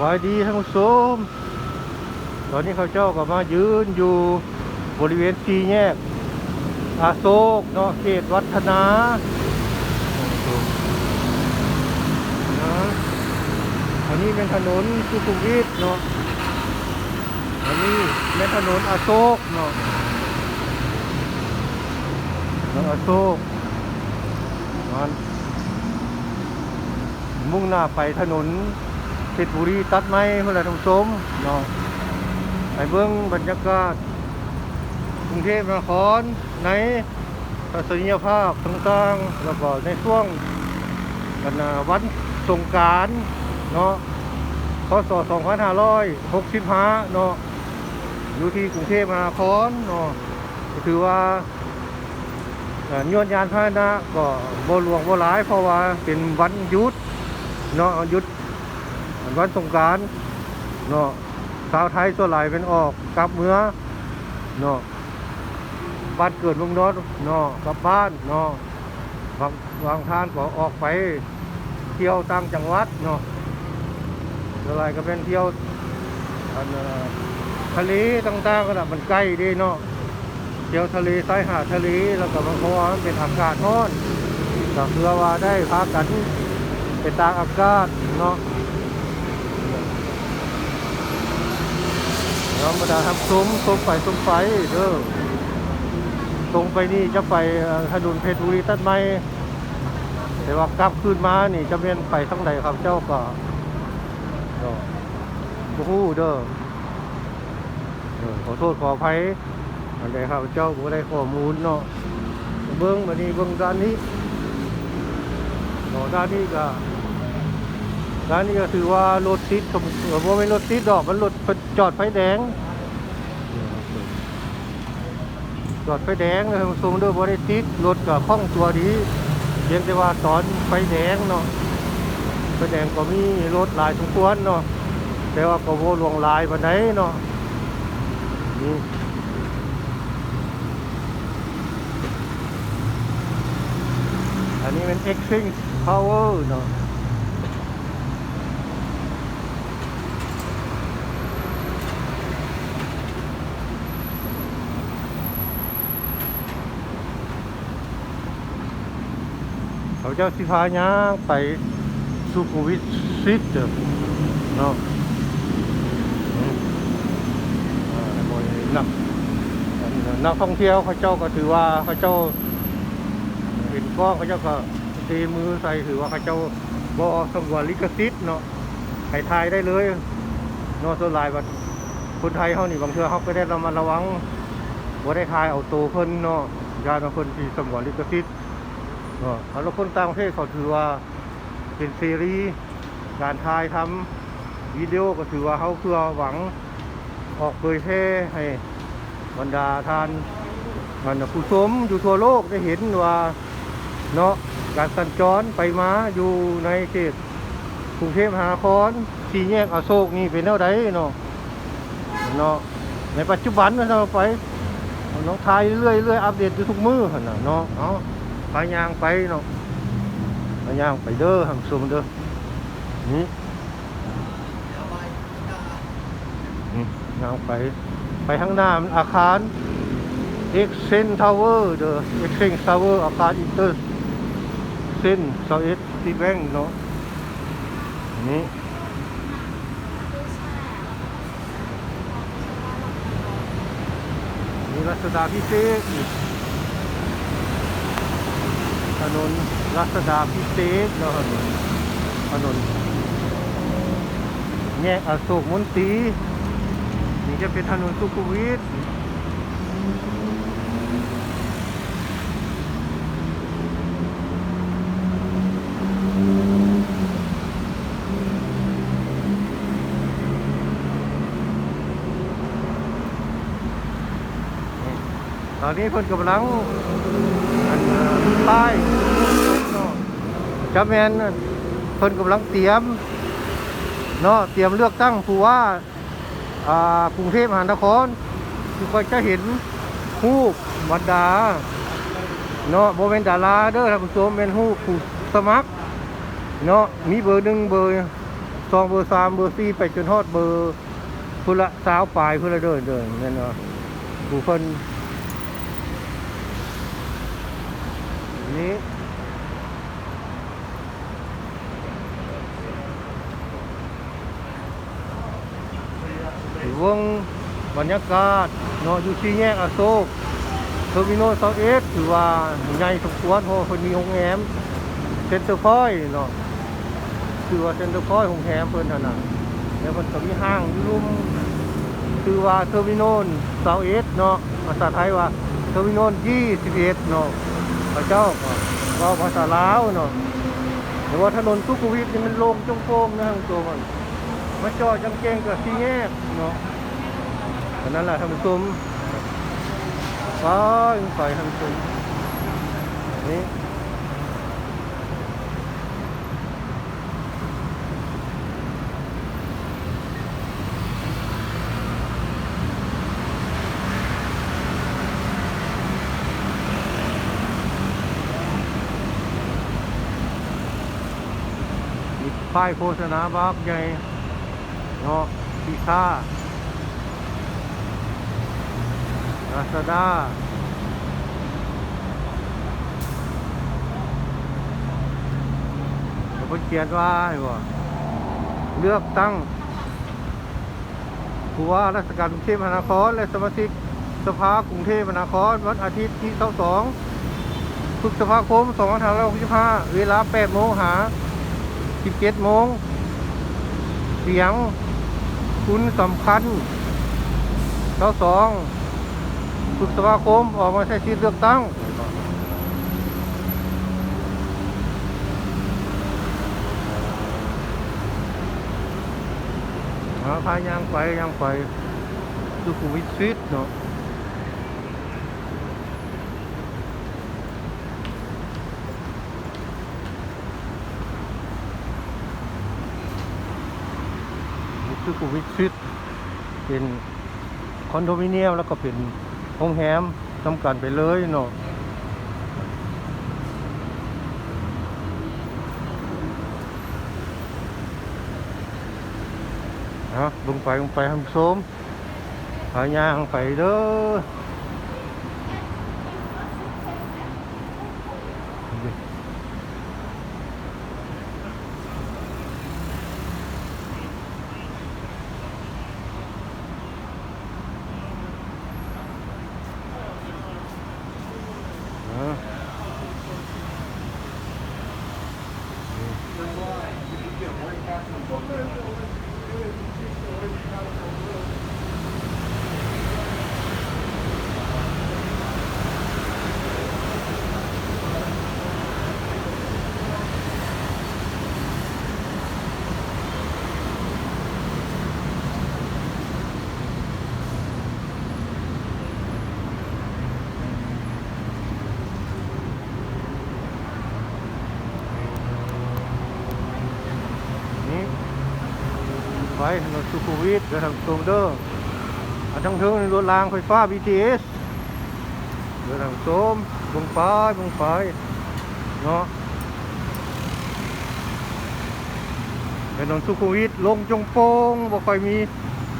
บายดีท่านผู้ชมตอนนี้เขาเจ้าก็มายืนอยู่บริเวณสี่แยก อาโศกเนาะเขตวัฒนานะอันนี้เป็นถนนสุขุมวิทเนาะอันนี้เป็นถนนอาโศกเนาะถนนอาโศกมันมุ่งหน้าไปถนน เพชรบุรีตัดไม้เมื่อไรท่านผู้ชมเนาะไปเบื้องบรรยากาศกรุงเทพมหานครในทัศนียภาพต่างๆแล้วก็ในช่วงวันาวันสงการเนาะพศ2565เนาะอยู่ที่กรุงเทพมหานครเนาะถือว่าเอ่อยวดยานพาหนะก็บ่หลวงบ่หลาย เพราะว่าเป็นวันหยุดเนาะหยุด วันสงกรารเนาะชาวไทยส่วนหลายเป็นออกกลับเมืองเนาะบ้านเกิดเมืองนอนเนาะกลับบ้านเนาะบางบางท่านก็ออกไปเที่ยวต่างจังหวัดเนาะส่วนหลายก็เป็นเที่ยวอันทะเลต่างๆก็นะมันใกล้ดีเนาะเที่ยวทะเลชายหาดทะเลแล้วก็บางเพราะว่ามันเป็นอากาศร้อนก็เพื่อว่าได้พากันไปตากอากาศเนาะ เรามาดาทำซุ้มซุ้มไปซุ้มไปเด้อตรงไปนี่จะไปถนนเพชรบุรีตัดไม้แต่ว่ากลับคืนมานี่จะเป็นไปทางไหนครับเจ้าก็ก็บ่ฮู้เด้อเออขอโทษขออภัยอันใดครับเจ้าบ่ได้ข้อมูลเนาะเบิ่งบัดนี้เบิ่งด้านนี้ด้านนี้ก็ ร้านนี้ก็ถือว่ารถติดผมว่าไม่รถติดดอกมันรถจอดไฟแดง จอดไฟแดงเลยทรงด้วยบริติดรถกับคล่องตัวดีเพียงแต่ว่าตอนไฟแดงเนาะไฟแดงก็มีรถหลายสมควรเนาะแต่ว่าก็โวหลวงลายวันไหนเนาะนี่อันนี้เป็น Xing Power เนาะ เจ้าสิพาย่างไปสุขุมวิทซิตเนาะบ่ได้นักนักท่องเที่ยวเขาเจ้าก็ถือว่าเขาเจ้าเห็นกล้องเขาเจ้าก็ตีมือใส่ถือว่าเขาเจ้าบ่สงวนลิขสิทธิ์เนาะให้ทายได้เลยเนาะส่วนลายว่าคนไทยเฮานี่บางเทื่อเขาก็ได้เระมัดระวังบ่ได้ทายเอาโตวเพิ่นเนาะญาติบางคนที่สงวนลิขสิทธิ์ เนาแล้วคนต่างประเทศเขาถือว่าเป็นซีรีส์การถ่ายทำวิดีโอก็ถือว่าเขาเพื่อหวังออกเผยแพร่ให้บรรดาทานมันผู้ชมอยู่ทั่วโลกได้เห็นว่าเนาะการสัญจรไปมาอยู่ในเขตกรุงเทพมหานครสี่แยกอโศกนี่เป็นเท่าใดเนาะเนาะในปัจจุบันเราไปน้องทายเรื่อยๆอัปเดตอยู่ทุกมือเนน่ะเนาะ เอาพายางไปเนาะพายางไปเด้อหังซุมเด้อนี่นี่ยางไป ไปข้างหน้ามันอาคาร X Sen Tower เด้อ X Sen Tower อาคารอินเตอร์เส้นเซาเอสที่แบงเนาะนี่นี่รัชดาพิเศษ ถนนรัชดาพิเศษแล้วถนนถนนแยกอโศกมนตรีนี่จะเป็นถนนสุขุมวิทตอนนี้เพิ่นกำลังเป้ายจับแมนเพิ่นกำลังเตรียมเนาะเตรียมเลือกตั้งผู้ว่าอ่ากรุงเทพมหานครที่ก็จะเห็นผู้บรรดาเนาะโบเป็นดาราเด้อท่านผู้ชมเป็นผู้ผู้สมัครเนาะมีเบอร์หนึ่งเบอร์สองเบอร์สามเบอร์สี่ไปจนฮอดเบอร์พุ่ละสาวปลายพุ่ละเดินเดินนั่นเนาะผู้คน นี้วงบรรยากาศเนาะอยู่ที่แยกอโศกเทอร์มินอลเซาเอสถือว่าใหญ่สมควรเพราะเพิ่นมีโรงแรมเซ็นเตอร์พอยเนาะคือว่าเซ็นเตอร์พอยต์ของแฮมเพิ่นหั่นน่ะแล้วมันก็มีห้างอยู่มคือว่าเทอร์มินอลเซาเอสเนาะภาษาไทยว่าเทอร์มินอล21เนาะ พระเจ้าก็ว่าภาษาลาวเนาะแต่ว่าถนนสุขุมวิทนี่มันโล่งจงโป่งนะทางตัวมันมาจอดจังเกงกับสี่แยกเนาะฉะนั้นแหละท่านผู้ชมไปไฟท่านผู้มนี่ มี ป้ายโฆษณาบักใหญ่เนาะพิค่าลาซาด้าเขาเขียนว่าไอ้บ่เลือกตั้งผู้ว่าราชการกรุงเทพมหานคร และสมาชิกสภากรุงเทพมหานคร วันอาทิตย์ที่22พฤษภาคม2565เวลา8โมงหา 17โมง เสียง คุณสำคัญเท่าสองพฤษภาคมออกมาใช้สิทธิเลือกตั้งหาพายางไปยางไปสุขุวิทสวิตเนาะ คือกูวิทซิตเป็นคอนโดมิเนียมแล้วก็เป็นโรงแรมทำกันไปเลยเนาะฮะลงไปลงไปทำโสมหายางไปเด้อ ไปถนนสุขุมวิทเดินทางตรงเด้ออันทั้งเทิงในรถรางไฟฟ้า BTS เดินทางโสมบงไปบงไปเนาะถนนสุขุมวิทลงจงโปงบ่ค่อยมี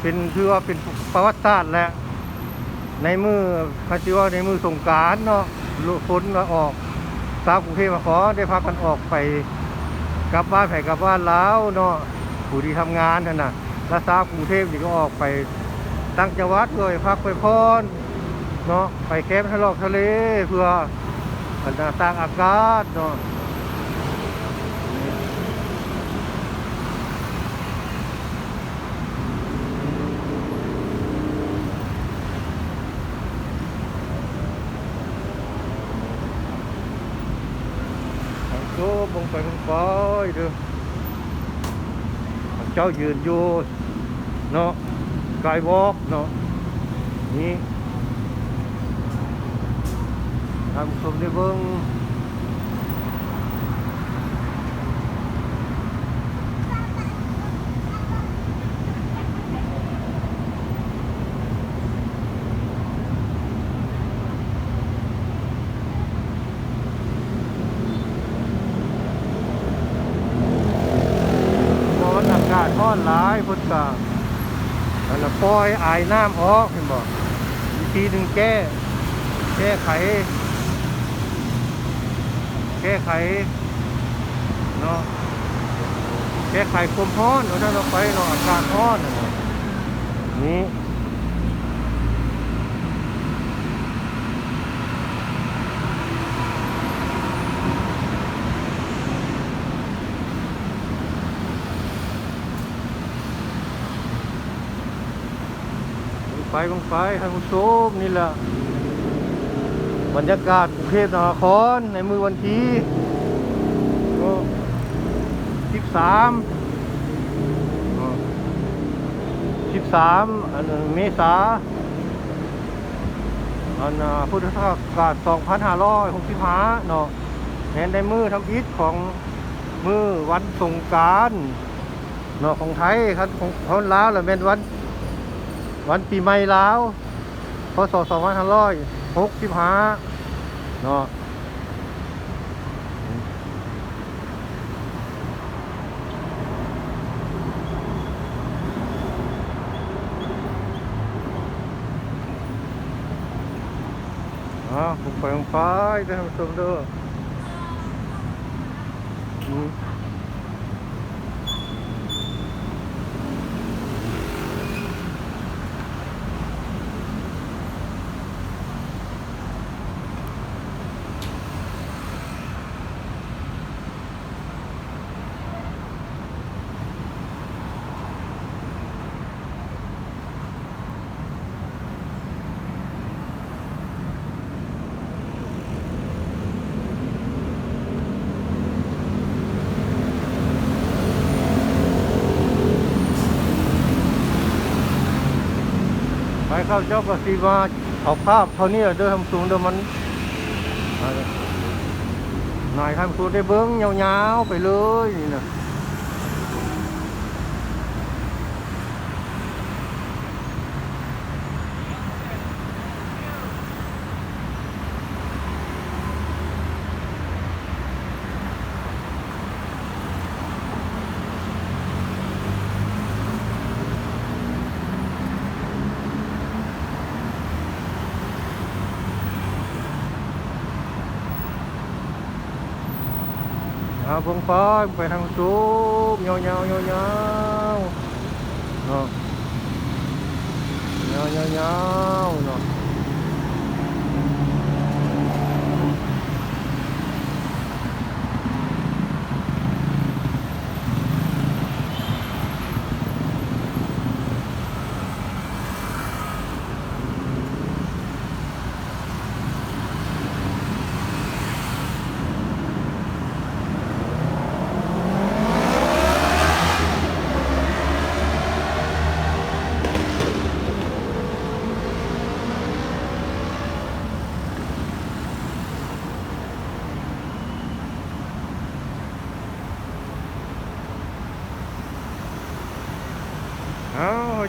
เป็นถือว่าเป็นประวัติศาสตร์แหละในมือพาชิว่าในมือสงการเนาะลุฝนก็ออกสาวกรุงเทพมาขอได้พักกันออกไปกลับบ้านไผ่กลับบ้านแล้วเนาะ ผู้ที่ทำงานนั่นน่ะแล้วสากรุงเทพนี่ก็ออกไปตั้งจังหวัดเลยพักไปพรเนาะไปแคมป์ทะเลทะเลเพื่ออันน่ะตากอากาศเนาะทางโซ่บงไปบงไปเด้อ จ้ายืนอยู่เนาะกายวอล์กเนาะนี่ทำชมได้เบิ้งร้อนอากาศร้อนหลายพุ่นกา อันน่ะปล่อยอายน้ำออกเห็นบอกวิธีหนึ่งแก้ แก้ไข แก้ไขเนาะแก้ไขความร้อนเราได้เราไปเนาะอากาศร้อนนี่ะเนาะนี่ลง ไปลงไปท่านผู้ชมนี่แหละบรรยากาศกรุงเทพมหานครในมือวันที่ก็สิบสามสิบสามเมษาอันพุทธศักราชสองพันห้าร้อยหกสิบห้าเนาะแทนในมือทำอิฐของมือวันสงการเนาะของไทยครับของของลาวแหละเป็นวัน วันปีใหม่แลาวพศสองพันห้าร้อยหกสิบห้าเนาะอ่าผมไปลงไปได้ทำชมด้ออื มไปเข้าเจ้าก็สีมาเอาภาพเท่านี้เดินทำสูงเดิมมันนายทำสูงได้เบิ้งยาวๆไปเลยนี่นะ เอาเบิ่งไปไปทางสูง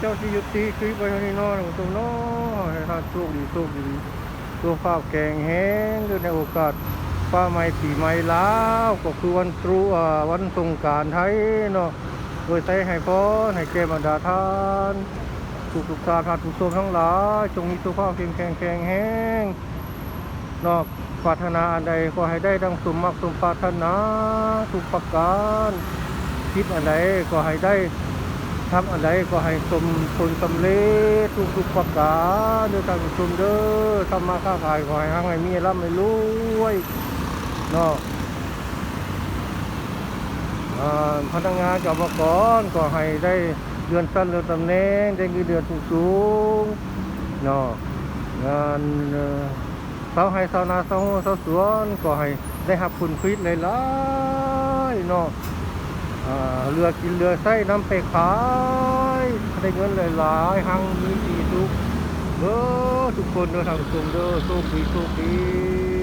เจ้าที่ยุติคลิปไว้เท่านี้เนาะท่านผู้ชมเนาะให้ท่านโชคดีโชคดีตัวฟ้าแกงแห้งด้วยในโอกาสฟ้าใหม่ปีใหม่ลาวก็คือวันตรุอ่าวันสงการไทยเนาะโดยใช้ให้พรให้แก่บรรดาท่านทุกทุกๆท่านท่านผู้ชมทั้งหลายจงมีตัวฟ้าเข้มแข็งแข็งแห้งนาะปรารถนาอันใดก็ให้ได้ดังสมมักสมปรารถนาทุกประการคิดอันใดก็ให้ได้ ทำอะไรก็ให้สมผลสำเร็จทุกทุกๆประการด้วยการชุมเด้อทำมาค้าขายขอให้ทั้งให้มีร่ำให้รวยเนาะพนักงานกับกรก็ให้ได้เดือนสั้นเดือนตำแหน่งได้เงินเดือนสูงสูงๆเนาะงานเอ่อชาวไร่ชาวนาชาวไร่ชาวสวนก็ให้ได้รับผลผลิตหลายๆเนาะ เรือกินเรือไส้น้ำไปขายได้เงินหลายๆหังมีสีทุกเด้อทุกคนเด้อทางกลุ่มเด้อโชคดีโชคดี